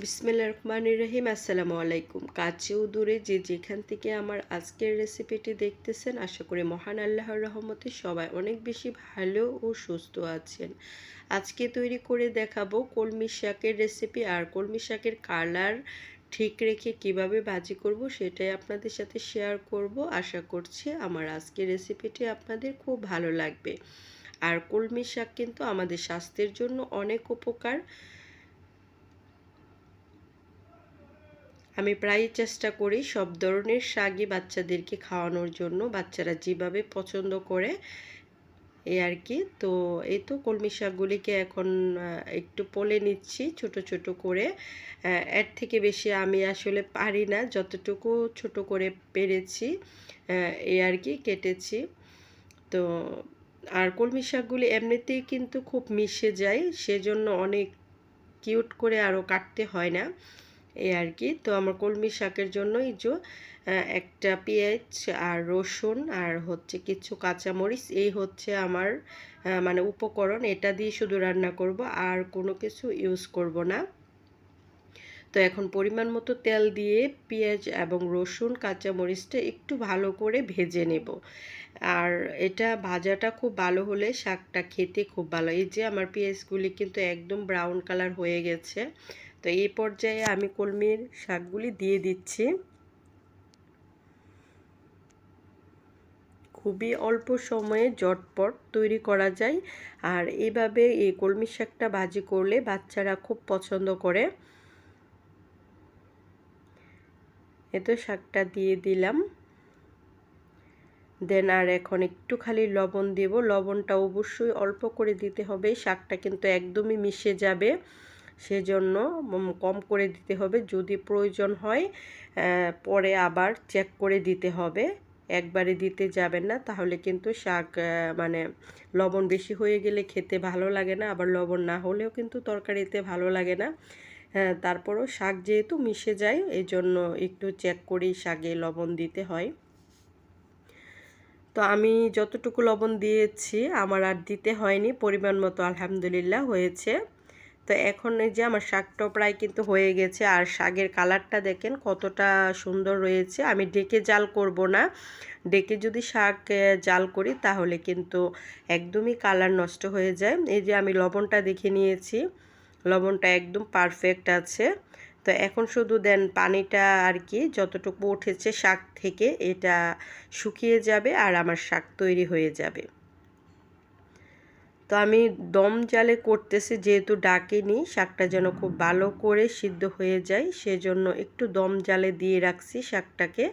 বিসমিল্লা রহমান রহিম, আসসালামু আলাইকুম। কাছেও দূরে যে যেখান থেকে আমার আজকের রেসিপিটি দেখতেছেন, আশা করি মহান আল্লাহর রহমতে সবাই অনেক বেশি ভালো ও সুস্থ আছেন। আজকে তৈরি করে দেখাবো কলমি শাকের রেসিপি আর কলমি শাকের কালার ঠিক রেখে কীভাবে ভাজি করব সেটাই আপনাদের সাথে শেয়ার করব। আশা করছি আমার আজকের রেসিপিটি আপনাদের খুব ভালো লাগবে। আর কলমি শাক কিন্তু আমাদের স্বাস্থ্যের জন্য অনেক উপকার। আমি প্রায় চেষ্টা করি সব ধরনের শাকই বাচ্চাদেরকে খাওয়ানোর জন্য। বাচ্চারা যেভাবে পছন্দ করে এই আর কি। তো এই তো কলমি শাকগুলিকে এখন একটু পলে নিচ্ছি ছোট ছোট করে। এর থেকে বেশি আমি আসলে পারি না। যতটুকু ছোট করে পেরেছি এই আর কি কেটেছি। তো আর কলমি শাকগুলি এমনিতেই কিন্তু খুব মিশে যায়, সেজন্য অনেক কিউট করে আরও কাটতে হয় না। এই আর কি। তো আমার কলমি শাকের জন্যই যে একটা পেঁয়াজ আর রসুন আর হচ্ছে কিছু কাঁচামরিচ, এই হচ্ছে আমার মানে উপকরণ। এটা দিয়ে শুধু রান্না করব, আর কোনো কিছু ইউজ করব না। তো এখন পরিমাণ মতো তেল দিয়ে পেঁয়াজ এবং রসুন, কাঁচামরিচটা একটু ভালো করে ভেজে নেব। আর এটা ভাজাটা খুব ভালো হলে শাকটা খেতে খুব ভালো। এই যে আমার পেঁয়াজগুলি কিন্তু একদম ব্রাউন কালার হয়ে গেছে। তো এই পর্যায়ে আমি কলমির শাকগুলি দিয়ে দিচ্ছি। খুবই অল্প সময়ে জটপট তৈরি করা যায়। আর এইভাবে এই কলমি শাকটা ভাজি করলে বাচ্চারা খুব পছন্দ করে। এতো শাকটা দিয়ে দিলাম। দেন আর এখন একটু খালি লবণ দেব। লবণটা অবশ্যই অল্প করে দিতে হবে। শাকটা কিন্তু একদমই মিশে যাবে। সেজন্য কম করে দিতে হবে। যদি প্রয়োজন হয় পরে আবার চেক করে দিতে হবে। একবারে দিতে যাবেন না, তাহলে কিন্তু শাক মানে লবণ বেশি হয়ে গেলে খেতে ভালো লাগে না। আবার লবণ না হলেও কিন্তু তরকারিতে ভালো লাগে না। হ্যাঁ তারপরও শাক যেহেতু মিশে যায় এই জন্য একটু চেক করেই শাকে লবণ দিতে হয়। তো আমি যতটুকু লবণ দিয়েছি, আমার আর দিতে হয়নি, পরিমাণ মতো আলহামদুলিল্লাহ হয়েছে। তো এখন এই যে আমার শাকটাও প্রায় কিন্তু হয়ে গেছে আর শাকের কালারটা দেখেন কতটা সুন্দর রয়েছে। আমি ডেকে জাল করব না। ডেকে যদি শাক জাল করি তাহলে কিন্তু একদমই কালার নষ্ট হয়ে যায়। এই যে আমি লবণটা দেখে নিয়েছি, লবণটা একদম পারফেক্ট আছে। তো এখন শুধু দেন পানিটা আর কি, যতটুকু উঠেছে শাক থেকে এটা শুকিয়ে যাবে আর আমার শাক তৈরি হয়ে যাবে। তো আমি দম জালে করতেছি, যেহেতু ডাকিনি, শাকটা যেন খুব ভালো করে সিদ্ধ হয়ে যায়, সেজন্য একটু দম জালে দিয়ে রাখছি শাকটাকে।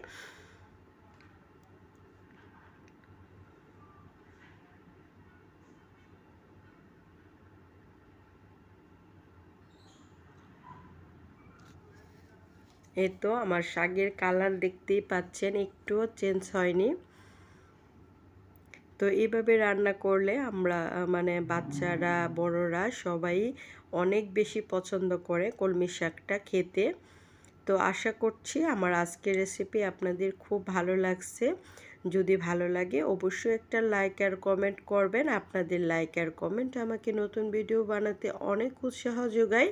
এই তো আমার শাকের কালার দেখতেই পাচ্ছেন, একটুও চেঞ্জ হয়নি। তো এইভাবে রান্না করলে আমরা মানে বাচ্চারা, বড়রা সবাই অনেক বেশি পছন্দ করে কলমি শাকটা খেতে। তো আশা করছি আমার আজকের রেসিপি আপনাদের খুব ভালো লাগছে। যদি ভালো লাগে অবশ্যই একটা লাইক আর কমেন্ট করবেন। আপনাদের লাইক আর কমেন্ট আমাকে নতুন ভিডিও বানাতে অনেক উৎসাহ যোগায়।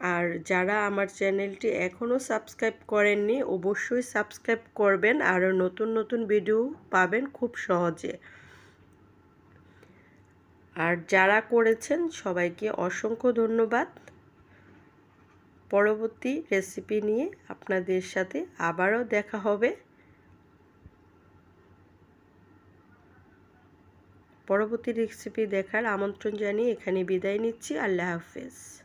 আর যারা আমার চ্যানেলটি এখনও সাবস্ক্রাইব করেননি, অবশ্যই সাবস্ক্রাইব করবেন আরও নতুন নতুন ভিডিও পাবেন খুব সহজে। আর যারা করেছেন, সবাইকে অসংখ্য ধন্যবাদ। পরবর্তী রেসিপি নিয়ে আপনাদের সাথে আবারও দেখা হবে। পরবর্তী রেসিপি দেখার আমন্ত্রণ জানিয়ে এখানে বিদায় নিচ্ছি। আল্লাহ হাফেজ।